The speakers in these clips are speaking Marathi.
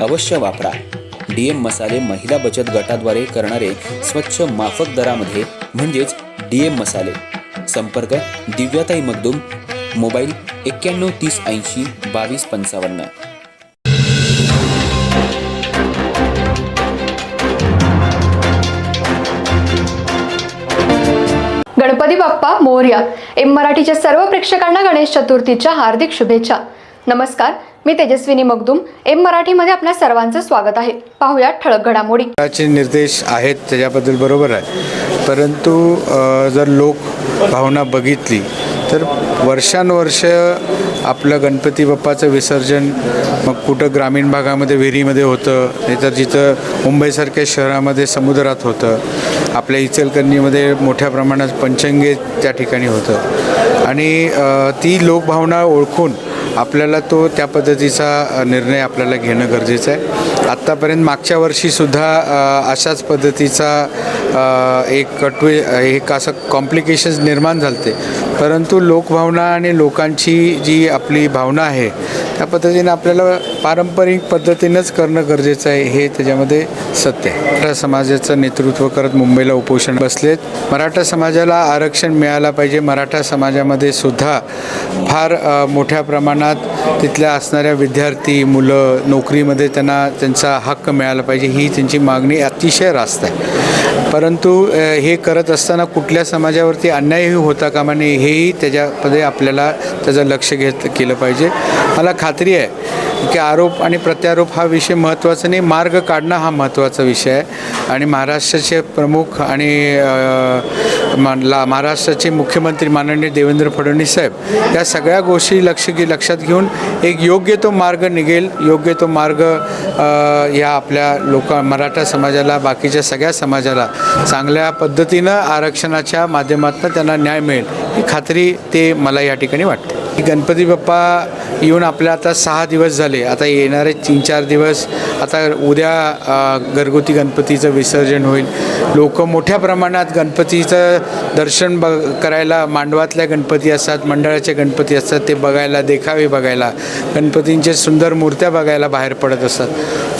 अवश्य वापरा. डीएम मसाले महिला बचत गटाद्वारे करणारे स्वच्छ माफक दरामध्ये म्हणजेच डीएम मसाले. संपर्क दिव्याताई मगदुम मोबाईल एक्क्याण्णव तीस ऐंशी बावीस पंचावन्न. गणपती बाप्पा मोर्या. एम मराठीच्या सर्व प्रेक्षकांना गणेश चतुर्थीच्या हार्दिक शुभेच्छा. नमस्कार मी तेजस्विनी मगदुम. एम मराठीमध्ये आपल्या सर्वांचं स्वागत आहे. पाहूया ठळक घडामोडी. निर्देश आहेत त्याच्याबद्दल बरोबर आहे. परंतु जर लोक भावना बघितली तर वर्षानुवर्ष आपलं गणपती बाप्पाचं विसर्जन मग कुठं ग्रामीण भागामध्ये विहिरीमध्ये होतं नाहीतर जिथं मुंबईसारख्या शहरामध्ये समुद्रात होतं आपल्या इचलकरणीमध्ये मोठ्या प्रमाणात पंचंगे त्या ठिकाणी होतं. आणि ती लोकभावना ओळखून आपल्याला तो त्या पद्धतीचा निर्णय आपल्याला घेणं गरजेचं आहे. आत्तापर्यंत मागच्या वर्षीसुद्धा अशाच पद्धतीचा एक कटवे एक असं कॉम्प्लिकेशन्स निर्माण झालते. परंतु लोकभावना आणि लोकांची जी आपली भावना आहे त्या पद्धतीने आपल्याला पारंपरिक पद्धतीनंच करणं गरजेचं आहे हे त्याच्यामध्ये सत्य आहे. मराठा समाजाचं नेतृत्व करत मुंबईला उपोषण बसलेत. मराठा समाजाला आरक्षण मिळायला पाहिजे. मराठा समाजामध्ये सुद्धा फार मोठ्या प्रमाणात तिथल्या असणाऱ्या विद्यार्थी मुलं नोकरीमध्ये त्यांना त्यांचा हक्क मिळाला पाहिजे ही त्यांची मागणी अतिशय रास्त आहे. परंतु हे करत असताना कुठल्या समाजावरती अन्यायही होता कामा नये हेही त्याच्यामध्ये आपल्याला त्याचं लक्ष घेत केलं पाहिजे. मला खात्री आहे की आरोप आणि प्रत्यारोप हा विषय महत्त्वाचा नाही मार्ग काढणं हा महत्त्वाचा विषय आहे. आणि महाराष्ट्राचे प्रमुख आणि ला महाराष्ट्राचे मुख्यमंत्री माननीय देवेंद्र फडणवीस साहेब या सगळ्या गोष्टी लक्ष घे लक्षात घेऊन एक योग्य तो मार्ग निघेल योग्य तो मार्ग या आपल्या लोक मराठा समाजाला बाकीच्या सगळ्या समाजाला चांगल्या पद्धतीनं आरक्षणाच्या माध्यमातून त्यांना न्याय मिळेल ही खात्री ते मला या ठिकाणी वाटते. गणपती बाप्पा येऊन आपल्या आता सहा दिवस झाले. आता येणारे तीन चार दिवस आता उद्या घरगुती गणपतीचं विसर्जन होईल. लोक मोठ्या प्रमाणात गणपतीचं दर्शन ब करायला मांडवातल्या गणपती असतात मंडळाचे गणपती असतात ते बघायला देखावे बघायला गणपतींचे सुंदर मूर्त्या बघायला बाहेर पडत असतात.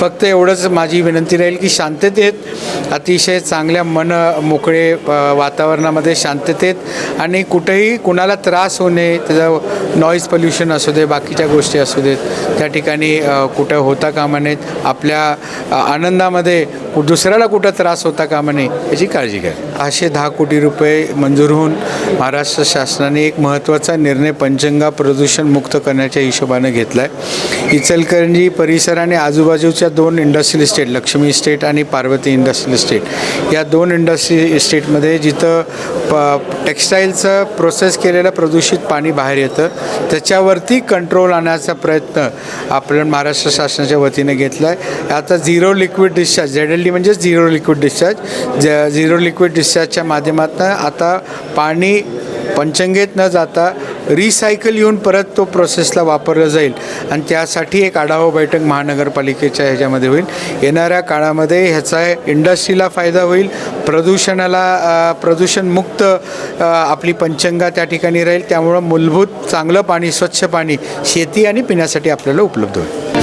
फक्त एवढंच माझी विनंती राहील की शांततेत अतिशय चांगल्या मन मोकळे वातावरणामध्ये शांततेत आणि कुठेही कुणाला त्रास होणे त्याचा त्याचं नॉईज पोल्युशन असू दे बाकीच्या गोष्टी असू देत. त्या ठिकाणी कुठं होता कामा नयेत आपल्या आनंदामध्ये दुसऱ्याला कुठं त्रास होता कामा नये याची काळजी घ्या. सहाशे दहा कोटी रुपये मंजूर होऊन महाराष्ट्र शासनाने एक महत्त्वाचा निर्णय पंचंगा प्रदूषण मुक्त करण्याच्या हिशोबानं घेतला आहे इचलकरंजी परिसर आणि आजूबाजूच्या दोन इंडस्ट्रियल इस्टेट लक्ष्मी इस्टेट आणि पार्वती इंडस्ट्रियल इस्टेट या दोन इंडस्ट्री इस्टेटमध्ये जिथं प टेक्स्टाईलचं प्रोसेस केलेलं प्रदूषित पाणी बाहेर येतं त्याच्यावरती कंट्रोल आणण्याचा प्रयत्न आपण महाराष्ट्र शासनाच्या वतीने घेतला आहे आता zero liquid discharge Z L D म्हणजे झिरो लिक्विड डिस्चार्ज ज झिरो लिक्विड डिस्चार्जच्या माध्यमातून आता पाणी पंचंगेत न जाता रिसायकल येऊन परत तो प्रोसेसला वापरलं जाईल. आणि त्यासाठी एक आढावा बैठक महानगरपालिकेच्या ह्याच्यामध्ये होईल. येणाऱ्या काळामध्ये ह्याचा इंडस्ट्रीला फायदा होईल. प्रदूषणाला प्रदूषणमुक्त आपली पंचंगा त्या ठिकाणी राहील. त्यामुळं मूलभूत चांगलं पाणी स्वच्छ पाणी शेती आणि पिण्यासाठी आपल्याला उपलब्ध होईल.